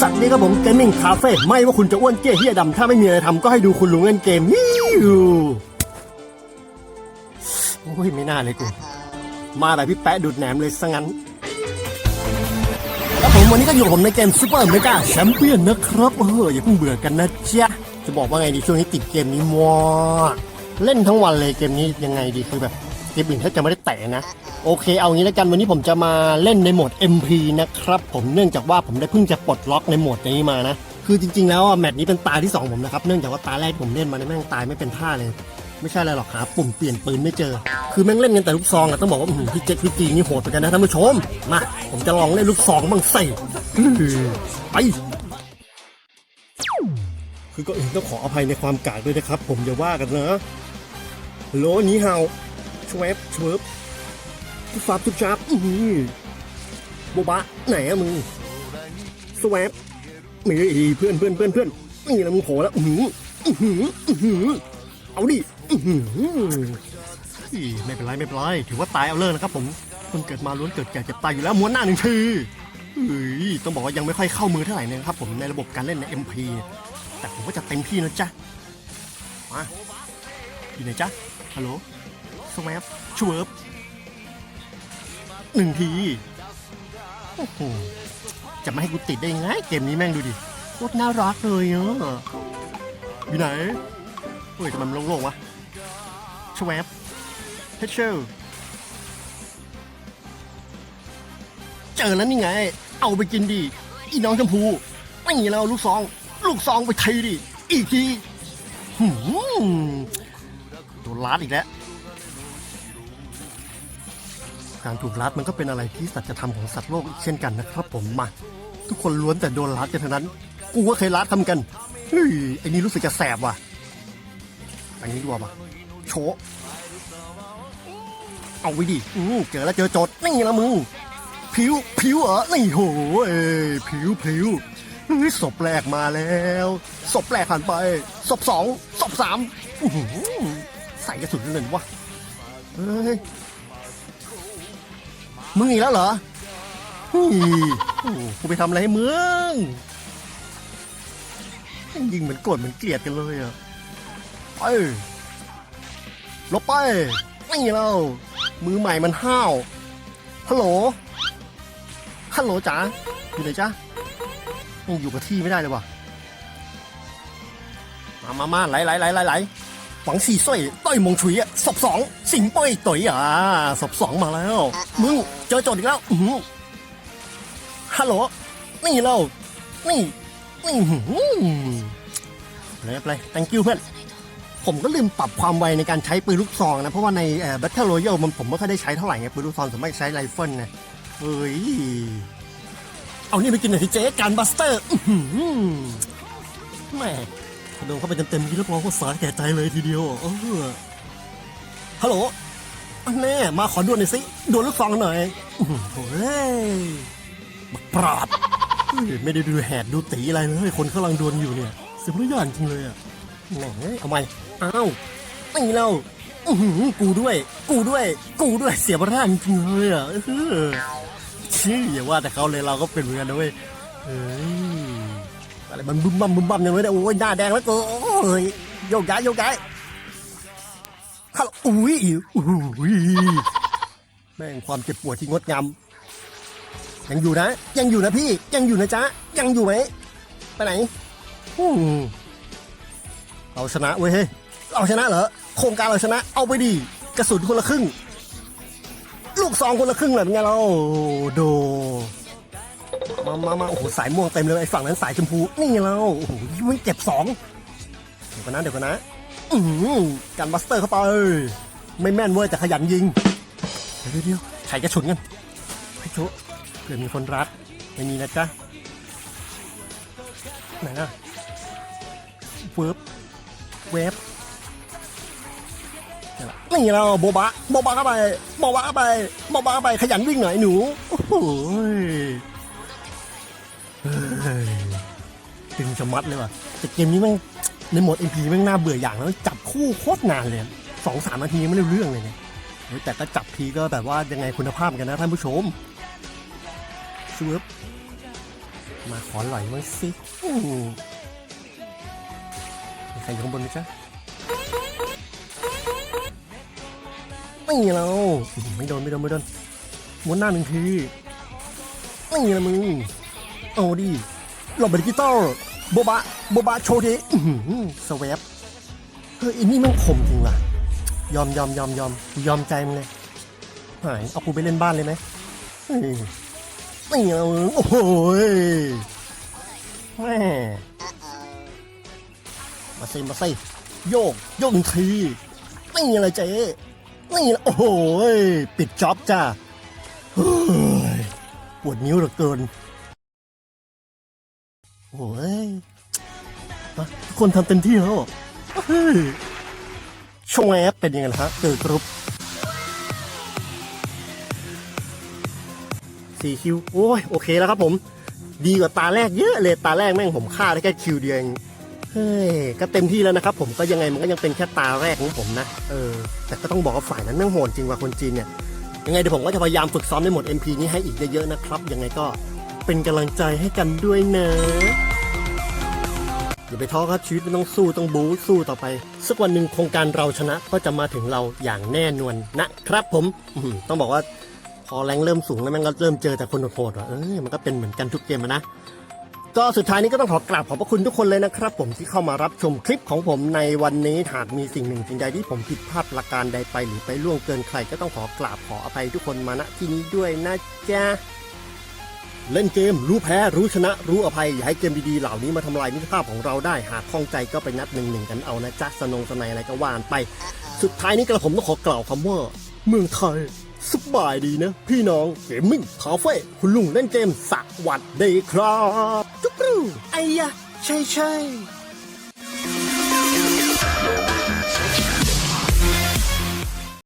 สัตว์นี่ครับผมเกมมิ่งคาเฟ่ไม่ว่าคุณจะอ้วนเกี้ยเฮียดำถ้าไม่มีอะไรทำก็ให้ดูคุณลุงเล่นเกมฮิวโอ้ยไม่น่าเลยกูมาแบบพี่แปะดูดแหนมเลยซะงั้นแล้วผมวันนี้ก็อยู่ผมในเกมซูเปอร์เมกาแชมเปี้ยนนะครับเอออย่าเพิ่งเบื่อกันนะเจ๊ะจะบอกว่าไงดีช่วงนี้ติดเกมนี้มัวเล่นทั้งวันเลยเกมนี้ยังไงดีคือแบบ เกมอื่นถ้าจะไม่ได้แตะนะ โอเคเอางี้แล้วกันวันนี้ผมจะมาเล่นในโหมด MP นะครับ ผมเนื่องจากว่าผมได้เพิ่งจะปลดล็อกในโหมดนี้มานะ คือจริง ๆ แล้วแมตช์นี้เป็นตาที่สองผมนะครับ เนื่องจากว่าตาแรกผมเล่นมาเนี่ยแม่งตายไม่เป็นท่าเลย ไม่ใช่อะไรหรอกหาปุ่มเปลี่ยนปืนไม่เจอ คือแม่งเล่นกันแต่ลูกซองอะต้องบอกว่าพี่เจ็ดพี่จีนี่โหดเหมือนกันนะท่านผู้ชมมาผมจะลองเล่นลูกซองบ้างใสิอื้อไปคือก็ต้องขออภัยในความกากด้วยนะครับ ผมอย่าว่ากันนะโลนี้เฮา ชเวฟชเวฟทุกฟับทุกชับอือโบบะไหนอะมึงสวปมีเพื่อนเพื่อนเพื่อนเพื่อนนี่นะมึงโผล่แล้วอือหืออื้อหืออื้อเอาดิอื้อหืออีไม่เป็นไรไม่เป็นไรถือว่าตายเอาเลยนะครับผมคนเกิดมาล้วนเกิดแก่เจ็บตายอยู่แล้วม้วนหน้าหนึ่งทีเฮ้ยต้องบอกว่ายังไม่ค่อยเข้ามือเท่าไหร่นะครับผมในระบบการเล่นใน MP แต่ผมก็จะเต็มที่นะจ๊ะมาอยู่ไหนจ๊ะฮัลโหล สวปชเวิร์บหนึ่งที โอ้โห จะไม่ให้กูติดได้ยังไง เกมนี้แม่งดูดิ โคตรน่ารักเลยเนอะอยู่ไหนเฮ้ยทำไมมันโล่งๆวะชเวฟเฮชเชลเจอแล้วนี่ไง เอาไปกินดิอีน้องชมพูไม่งี้เราลูกซอง ลูกซองไปทีดิ อีกทีหืมโดนลัดอีกแล้ว การถูกลัดมันก็เป็นอะไรที่สัจธรรมของสัตว์โลกอีกเช่นกันนะครับผมมา ทุกคนล้วนแต่โดนลัดกันทั้งนั้น กูก็เคยลัดทำกันเฮ้ยไอ้นี่รู้สึกจะแสบว่ะ อันนี้ดีกว่าปะโชเอาไว้ดิอืมเจอแล้วเจอโจทย์นี่ละมึงผิวผิวเหรอนี่โหเอ้ผิวผิวเฮ้ยศพแรกมาแล้วศพแรกผ่านไปศพสองศพสามใส่กระสุนเลยวะเฮ้ย มึงอีกแล้วเหรอเฮ้ยโอ้โหกูไปทำอะไรให้มึงยิงเหมือนโกรธเหมือนเกลียดกันเลยอะไปหลบไปนี่เรามือใหม่มันห้าวฮัลโหลฮัลโหลจ๋าอยู่ไหนจ๊ะยังอยู่กับที่ไม่ได้เลยว่ะมามามาไหลไหลไหลไหลไหล หวังสี่สร้อยต้อยมงฉุยอะศพสองสิงป้อยต่อยอะศพสองมาแล้ว มึงเจอโจทย์อีกแล้วอื้อหือฮัลโหลนี่เรา นี่นี่หืมเลยไป thank you เพื่อนผมก็ลืมปรับความไวในการใช้ปืนลูกซองนะ เพราะว่าในเอ่อ Battle Royale มันผมไม่ค่อยได้ใช้เท่าไหร่ไงปืนลูกซองส่วนมากใช้ไรเฟิลไงเฮ้ย เอานี่ไปกินหน่อยสิเจ๊การบัสเตอร์แม่ โดดเข้าไปเต็มๆทีแล้วพอก็สาแก่ใจเลยทีเดียวเออฮัลโหลแน่มาขอดวลหน่อยสิดวลลูกซองหน่อยโอ้ยบักปราดไม่ได้ดูแหดดูตีอะไรเลยคนกำลังดวลอยู่เนี่ยเสียพระยานจริงเลยอะแหมเอาไหมอ้าวไม่เราอื้อหือกูด้วย กูด้วย กูด้วยเสียพระยานจริงเลยอะเออชี้อย่าว่าแต่เขาเลยเราก็เป็นเหมือนกันนะเว้ยเฮ้ย อะไรมันบึ้มบั่มบึ้มบั่มอย่างเลยนะโอ้ยหน้าแดงแล้วก็โอ้ยโยกย้ายโยกย้ายฮัลโหลอุ้ยอุ้ยแม่งความเจ็บปวดที่งดงามยังอยู่นะ ยังอยู่นะพี่ยังอยู่นะจ๊ะยังอยู่ไหมไปไหนเราชนะเว้ยเฮ้เราชนะเหรอโครงการเราชนะ เอาไปดิกระสุนคนละครึ่ง ลูกซองคนละครึ่งเลยเป็นไงเราโด มามามาโอ้โหสายม่วงเต็มเลยไอ้ฝั่งนั้นสายชมพูนี่เราโอ้โหไม่เจ็บสองเดี๋ยวกันนะเดี๋ยวกันนะอืมกันบัสเตอร์เข้าไปไม่แม่นเว้ยแต่ขยันยิงเดี๋ยวเดี๋ยวใครจะฉุนกันให้ชุเผื่อมีคนรัดไม่มีนะจ๊ะไหนนะเวิร์บเวฟนี่เราโบบะโบบะเข้าไปโบบะเข้าไปโบบะเข้าไปขยันวิ่งหน่อยหนูโอ้โหเฮ้ย ตึงชะมัดเลยว่ะแต่เกมนี้แม่งในโหมด MP แม่งน่าเบื่ออย่างแล้วจับคู่โคตรนานเลยสองสามนาทีไม่ได้เรื่องเลยเนี่ยแต่ก็จับทีก็แบบว่ายังไงคุณภาพกันนะท่านผู้ชมสวบมาขอหล่อยมั้งสิอืมมีใครอยู่ข้างบนไหมจ๊ะไม่เราไม่โดนไม่โดนไม่โดนม้วนหน้าหนึ่งทีไม่ละมึง เอาดิหลบไปดิจิตอลโบบะโบบะโชว์ดิสวปเฮ้ยอันนี้มันขมจริงว่ะ ยอมยอมยอมยอมยอมใจมึงเลยหายเอากูไปเล่นบ้านเลยไหมไม่เอาโอ้โหยแม่มาสิมาสิโยกโยกทีไม่อะไรเจ๊นี่โอ้โหยปิดจ็อบจ้าปวดนิ้วเหลือเกิน โอ้ยทุกคนทำเต็มที่แล้วช่วงแอปเป็นยังไงล่ะฮะเกิดกรุ๊ปสี่คิว โอ้ย โอเคแล้วครับผม ดีกว่าตาแรกเยอะเลย ตาแรกแม่งผมฆ่าได้แค่คิวเดียวเองเฮ้ย ก็เต็มที่แล้วนะครับผม ก็ยังไงมันก็ยังเป็นแค่ตาแรกของผมนะ เออ แต่ก็ต้องบอกว่าฝ่ายนั้นแม่งโหดจริงว่ะคนจีนเนี่ย ยังไงเดี๋ยวผมก็จะพยายามฝึกซ้อมในหมด MP นี้ให้อีกเยอะๆนะครับ ยังไงก็เป็นกำลังใจให้กันด้วยนะ อย่าไปท้อครับชีวิตมันต้องสู้ต้องบู๊สู้ต่อไป สักวันหนึ่งโครงการเราชนะก็จะมาถึงเราอย่างแน่นอนนะครับผมต้องบอกว่าพอแรงเริ่มสูงแล้วมันก็เริ่มเจอแต่คนโหดๆว่ะเออมันก็เป็นเหมือนกันทุกเกมอะนะก็สุดท้ายนี้ก็ต้องขอกราบขอบพระคุณทุกคนเลยนะครับ ผมที่เข้ามารับชมคลิปของผมในวันนี้หากมีสิ่งหนึ่งสิ่งใดที่ผมผิดพลาดประการใดไปหรือไปล่วงเกินใคร ก็ต้องขอกราบขออภัยทุกคนมาณที่นี้ด้วยนะจ๊ะ เล่นเกม รู้แพ้ รู้ชนะ รู้อภัย อย่าให้เกมดีๆ เหล่านี้มาทำลายมิตรภาพของเราได้ หากข้องใจก็ไปนัดหนึ่งหนึ่งกันเอานะจ๊ะสนงสนายอะไรก็ว่านไป สุดท้ายนี้กระผมต้องขอกล่าวคำว่า เมืองไทยสบายดีนะ พี่น้องเกมมิ่งคาเฟ่คุณลุงเล่นเกมสวัสดีครับจุ๊บรูไอ้ยะใช่ใช่